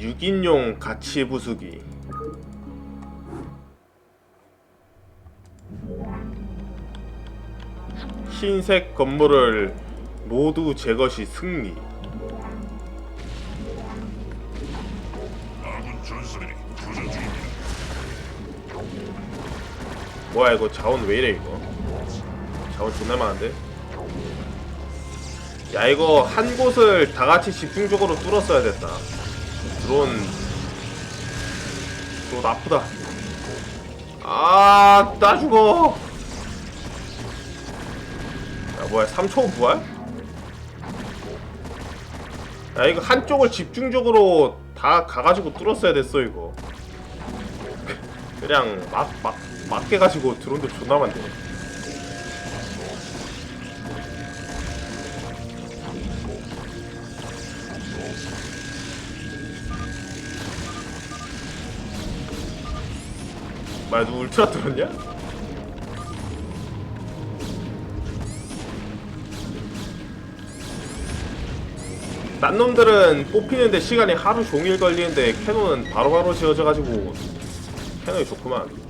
6인용 가치 부수기. 흰색 건물을 모두 제거 시 승리. 뭐야 이거 자원 왜 이래 이거? 자원 존나 많은데? 야 이거 한 곳을 다 같이 집중적으로 뚫었어야 됐다 드론 드론 아프다 아나 죽어 야 뭐야 3초 부활? 야 이거 한쪽을 집중적으로 다 가가지고 뚫었어야 됐어 이거 그냥 막, 막, 막 깨가지고 드론도 존나 많네. 뭐야, 누 울트라 들었냐? 딴 놈들은 뽑히는데 시간이 하루 종일 걸리는데 캐논은 바로바로 지어져가지고 캐논이 좋구만.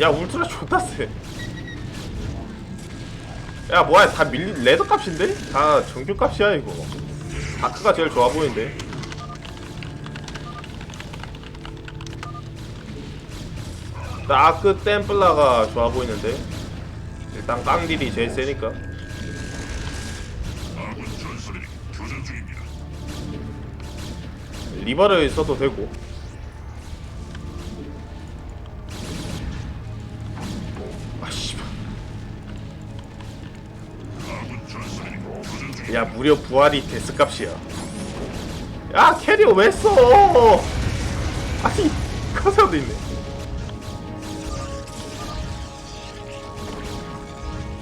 야 울트라 존나 세. 야 뭐야 다 밀리 레드 값인데? 다 정규 값이야 이거. 다크가 제일 좋아 보이는데. 다크 템플라가 좋아 보이는데. 일단 깡딜이 제일 세니까. 리버를 써도 되고. 야 무려 부활이 데스 값이야. 야 캐리어 왜 써? 아니 커서도 있네.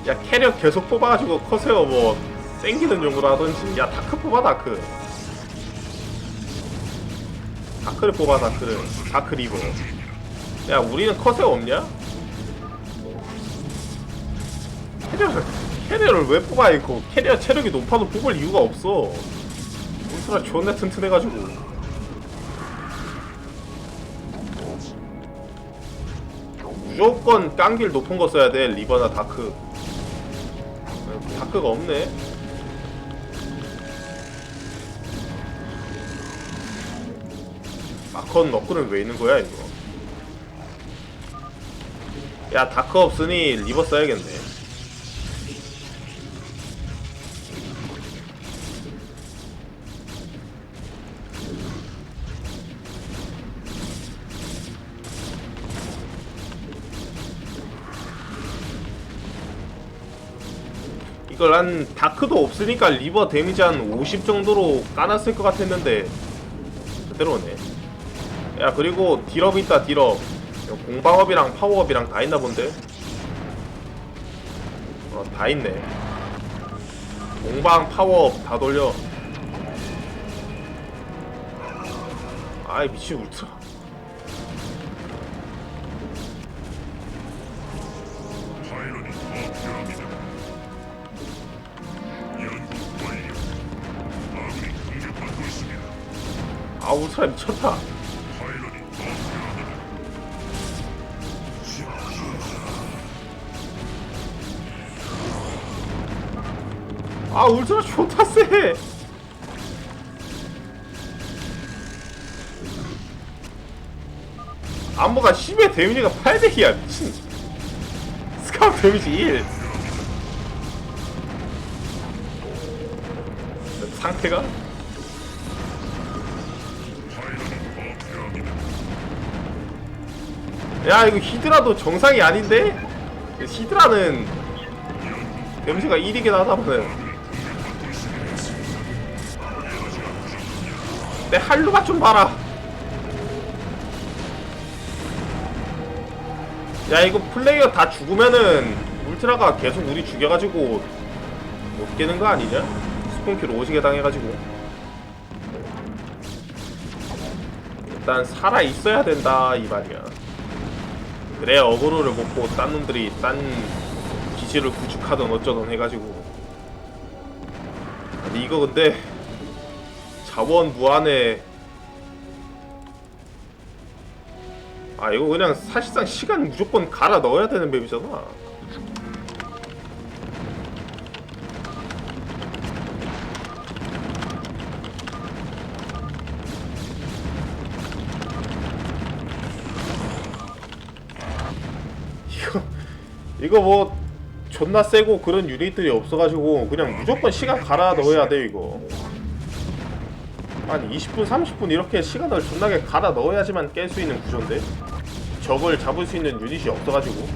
야 캐리어 계속 뽑아가지고 커세어 뭐 땡기는 용으로 하던지. 야 다크 뽑아 다크. 다크를 뽑아 다크를. 다크 리버. 야 우리는 커세어 없냐? 캐리어를 캐리어를 왜 뽑아 이거 캐리어 체력이 높아도 뽑을 이유가 없어. 울트라 존나 튼튼해가지고. 무조건 깡길 높은 거 써야 돼 리버나 다크. 다크가 없네. 마컨 너클은 왜 있는 거야 이거? 야 다크 없으니 리버 써야겠네 걸 한 다크도 없으니까 리버 데미지 한 50 정도로 까놨을 것 같았는데 그대로네. 야 그리고 딜업 있다 딜업. 공방업이랑 파워업이랑 다 있나 본데? 어 다 있네. 공방 파워업 다 돌려. 아이 미친 울트라 아 울트라 미쳤다. 아 울트라 존나 세 안무가 10의 데미지가 800이야 미친 스카우 데미지 1 상태가? 야 이거 히드라도 정상이 아닌데? 히드라는 데미지가 1이긴 하다보는 내 할루가 좀 봐라 야 이거 플레이어 다 죽으면은 울트라가 계속 우리 죽여가지고 못 깨는 거 아니냐? 스폰키로 오지게 당해가지고 일단 살아 있어야 된다 이 말이야. 그래야 어그로를 먹고 딴 놈들이 딴 기지를 구축하던 어쩌던 해가지고. 아니 이거 근데 자원 무한에 아 이거 그냥 사실상 시간 무조건 갈아 넣어야 되는 맵이잖아. 이거 이거 뭐 존나 세고 그런 유닛들이 없어가지고 그냥 무조건 시간 갈아 넣어야 돼 이거. 한 20분 30분 이렇게 시간을 존나게 갈아 넣어야지만 깰 수 있는 구조인데? 적을 잡을 수 있는 유닛이 없어가지고.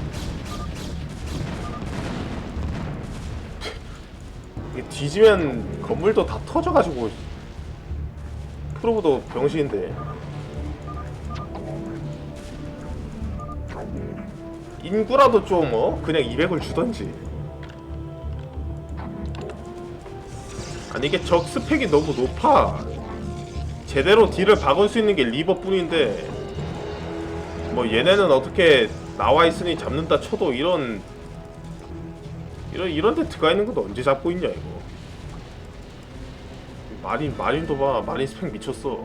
뒤지면 건물도 다 터져가지고. 프로브도 병신인데 인구라도 좀 어? 그냥 200을 주던지. 아니 이게 적 스펙이 너무 높아. 제대로 딜을 박을 수 있는 게 리버뿐인데 뭐 얘네는 어떻게 나와 있으니 잡는다 쳐도 이런 이런 이런 데 들어가 있는 것도 언제 잡고 있냐 이거. 마린 마린도 봐. 마린 스펙 미쳤어.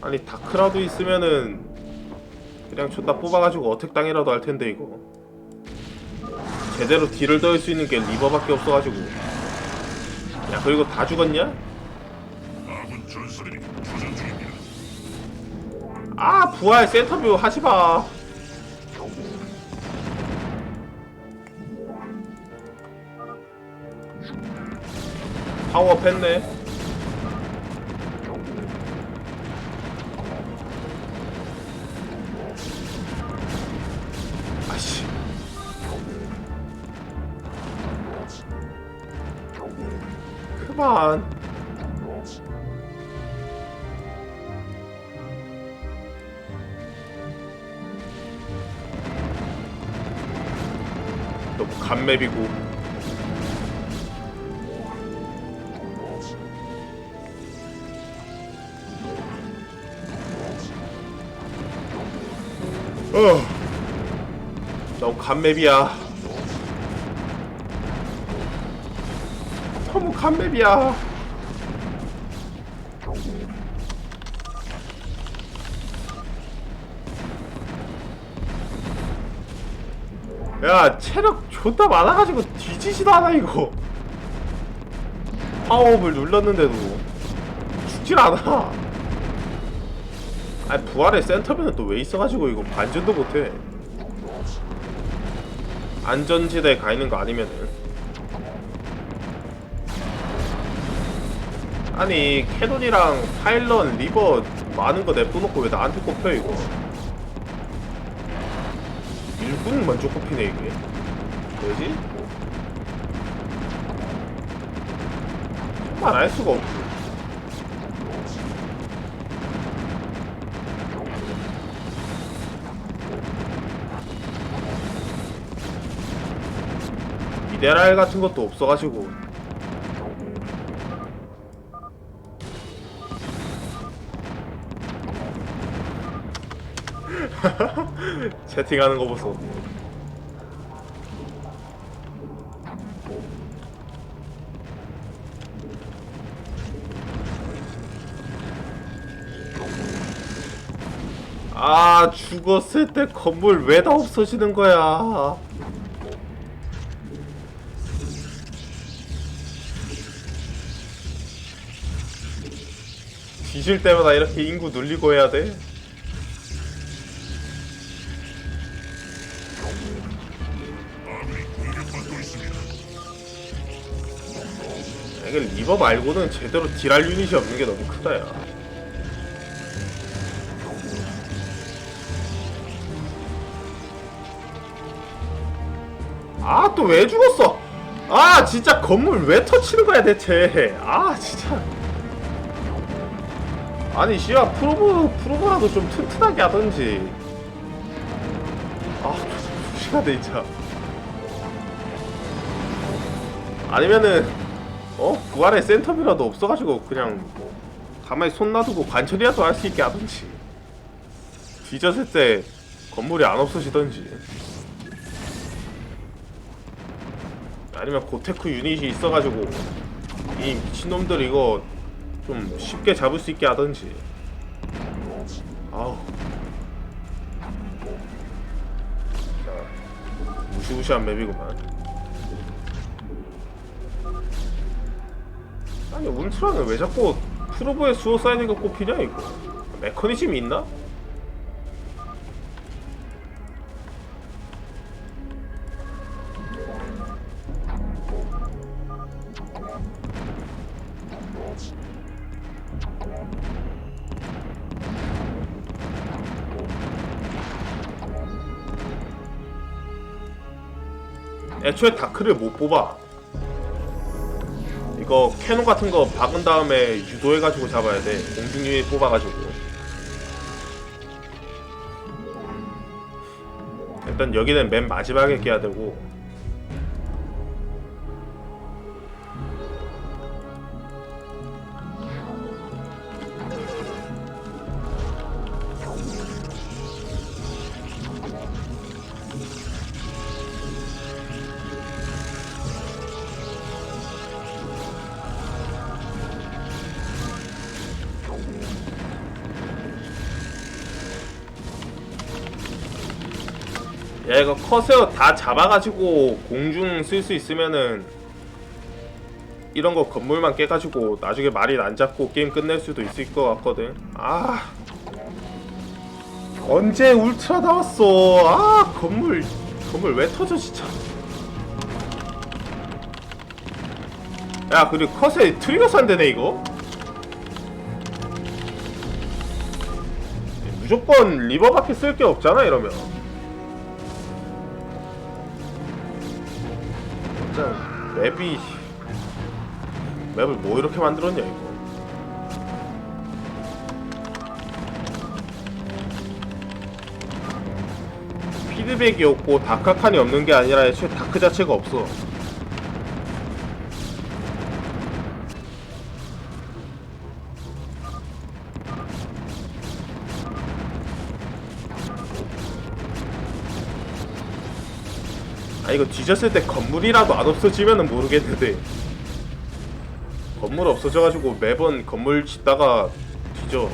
아니 다크라도 있으면은 그냥 존나 뽑아가지고 어택 당이라도 할 텐데 이거. 제대로 딜을 넣을 수 있는 게 리버밖에 없어가지고. 야 그리고 다 죽었냐? 아 부활 센터뷰 하지마. 파워업 했네 너무 간맵이고. 어. 너무 간맵이야. 너무 간맵이야. 야 체력 존나 많아가지고 뒤지지도 않아 이거. 파워업을 눌렀는데도 죽질 않아. 아니 부활의 센터면은 또 왜 있어가지고 이거 반전도 못해. 안전지대에 가 있는 거 아니면은. 아니 캐논이랑 파일런 리버 많은 거 냅둬놓고 왜 나한테 꼽혀 이거? 일꾼 먼저 꼽히네 이게 왜지? 정말 알 수가 없어 미네랄 같은 것도 없어가지고. 채팅하는 거 보소 아 죽었을 때 건물 왜 다 없어지는 거야 뒤질 때마다 이렇게 인구 눌리고 해야 돼? 있습니다. 이게 리버 말고는 제대로 딜할 유닛이 없는 게 너무 크다 야 아 또 왜 죽었어? 아 진짜 건물 왜 터치는 거야 대체? 아 진짜. 아니 씨야 프로브 프로브라도 좀 튼튼하게 하던지. 아 시간돼 진짜. 아니면은 어? 부활의 센터뷰라도 없어가지고 그냥 가만히 손 놔두고 관철이라도 할 수 있게 하든지. 뒤졌을 때 건물이 안 없어지던지 아니면 고테크 유닛이 있어가지고 이 미친놈들 이거 좀 쉽게 잡을 수 있게 하던지. 아우. 자 무시무시한 맵이구만. 아니 울트라는 왜 자꾸 프로브의 수호사이드가 꼽히냐 이거? 메커니즘이 있나? 애초에 다크를 못 뽑아. 이거 캐논 같은 거 박은 다음에 유도해가지고 잡아야 돼. 공중 유닛 뽑아가지고. 일단 여기는 맨 마지막에 깨야 되고 커세어 다 잡아가지고 공중 쓸 수 있으면은 이런 거 건물만 깨가지고 나중에 말이 안 잡고 게임 끝낼 수도 있을 것 같거든. 아. 언제 울트라 나왔어? 아 건물 건물 왜 터져 진짜. 야 그리고 컷에 트리거 산대네 이거? 무조건 리버밖에 쓸 게 없잖아 이러면 맵이 맵을 뭐 이렇게 만들었냐 이거. 피드백이 없고 다카칸이 없는 게 아니라 애초에 다크 자체가 없어 이거 뒤졌을 때 건물이라도 안 없어지면은 모르겠는데. 건물 없어져가지고 매번 건물 짓다가 뒤져.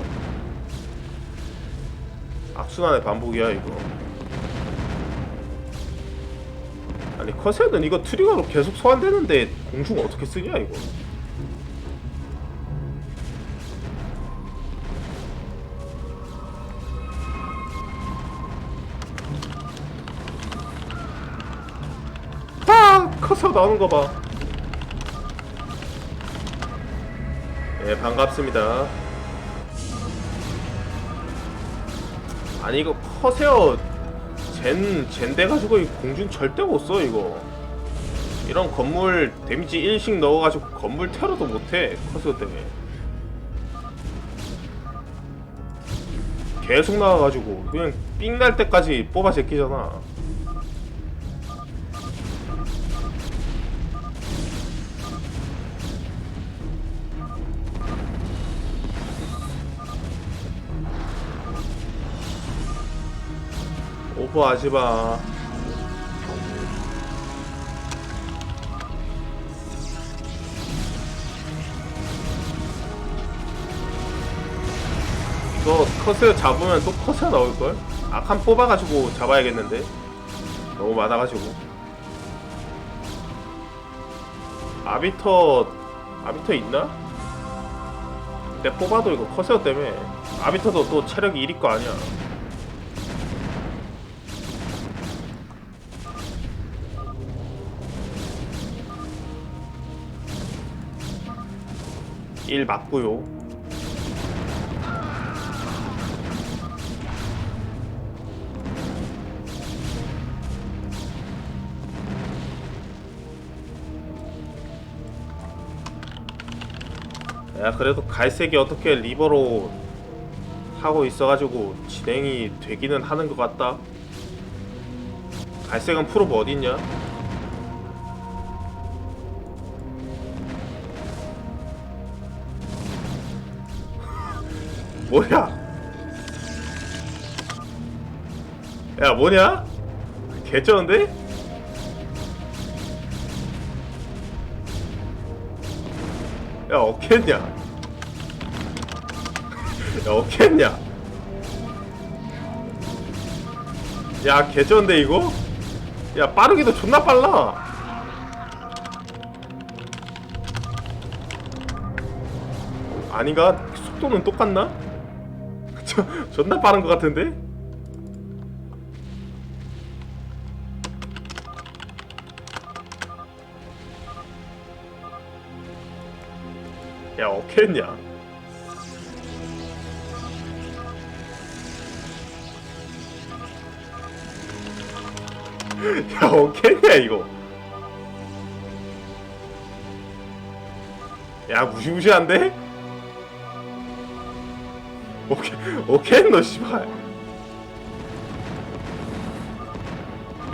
악순환의 반복이야 이거. 아니 커세는 이거 트리거로 계속 소환되는데 공중 어떻게 쓰냐 이거 아 커서 나오는 거 봐. 예 반갑습니다. 아니 이거 커세어 젠 젠데 가지고 이 공중 절대 못 써 이거. 이런 건물 데미지 1씩 넣어가지고 건물 테러도 못해 커세어 때문에. 계속 나와가지고 그냥 삥 날 때까지 뽑아 제끼잖아. 오버하지 마. 이거 컷을 잡으면 또 컷이 나올걸? 악한 뽑아가지고 잡아야겠는데 너무 많아가지고 아비터 아비터 있나? 근데 뽑아도 이거 커세어 때문에 아비터도 또 체력이 1위 거 아니야 일 맞고요. 야 그래도 갈색이 어떻게 리버로 하고 있어가지고 진행이 되기는 하는 것 같다. 갈색은 프로브 어딨냐? 뭐야? 야 뭐냐? 개쩌는데? 야 어겠냐? 야 어겠냐? 야 개쩌는데 이거? 야 빠르기도 존나 빨라. 아닌가? 속도는 똑같나? 저, 존나 빠른 것 같은데? 야 어겠냐? 야 어겠냐 이거? 야 무시무시한데? 오케이 오케이 너 씨발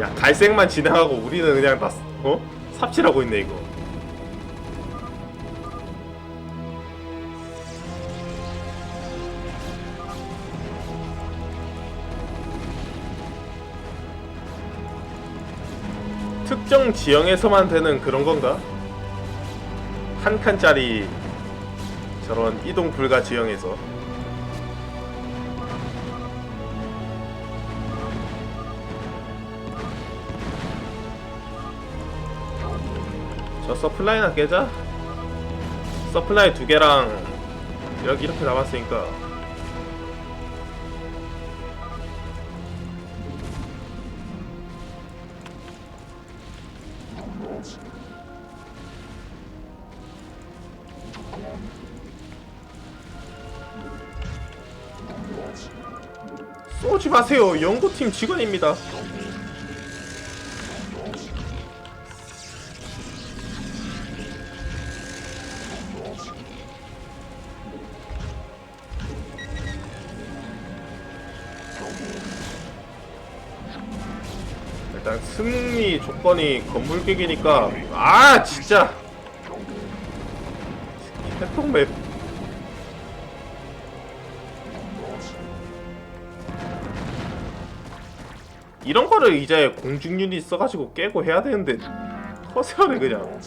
야 갈색만 지나가고 우리는 그냥 다 어? 삽질하고 있네 이거 특정 지형에서만 되는 그런 건가? 한 칸짜리 저런 이동 불가 지형에서 저 서플라이나 깨자. 서플라이 두 개랑 여기 이렇게 남았으니까. 쏘지 마세요. 연구팀 직원입니다 승리 조건이 건물 깨기니까 아 진짜. 해통맵. 이런 거를 이제 공중 유닛 써가지고 깨고 해야 되는데 허세하네 그냥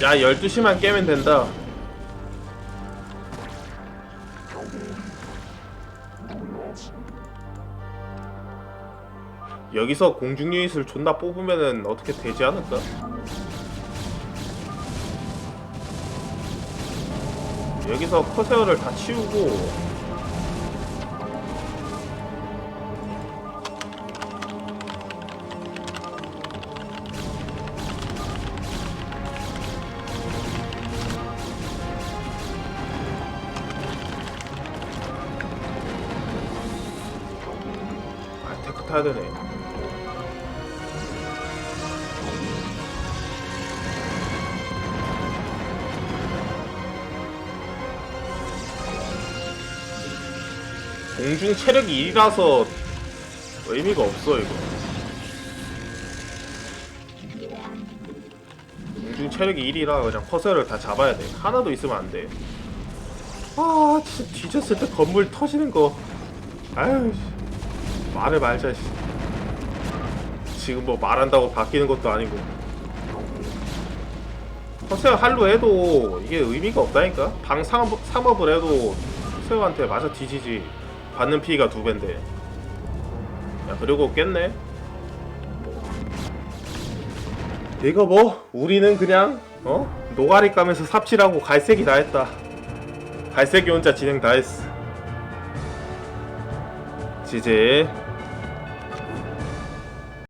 야 12시만 깨면 된다 여기서 공중 유닛을 존나 뽑으면은 어떻게 되지 않을까? 여기서 커세어를 다 치우고 타야 되네. 공중 체력 이 1이라서 의미가 없어 이거. 공중 체력이 1이라 그냥 커서를 다 잡아야 돼. 하나도 있으면 안돼. 아 진짜 뒤졌을 때 건물 터지는 거. 아유 씨. 말을 말자 씨. 지금 뭐 말한다고 바뀌는 것도 아니고. 커세어 할로 해도 이게 의미가 없다니까? 방 상업, 상업을 해도 커세어한테 맞아 뒤지지. 받는 피해가 두 배인데. 야 그리고 깼네. 이거 뭐? 우리는 그냥 어? 노가리 까면서 삽질하고 갈색이 다 했다. 갈색이 혼자 진행 다 했어 지지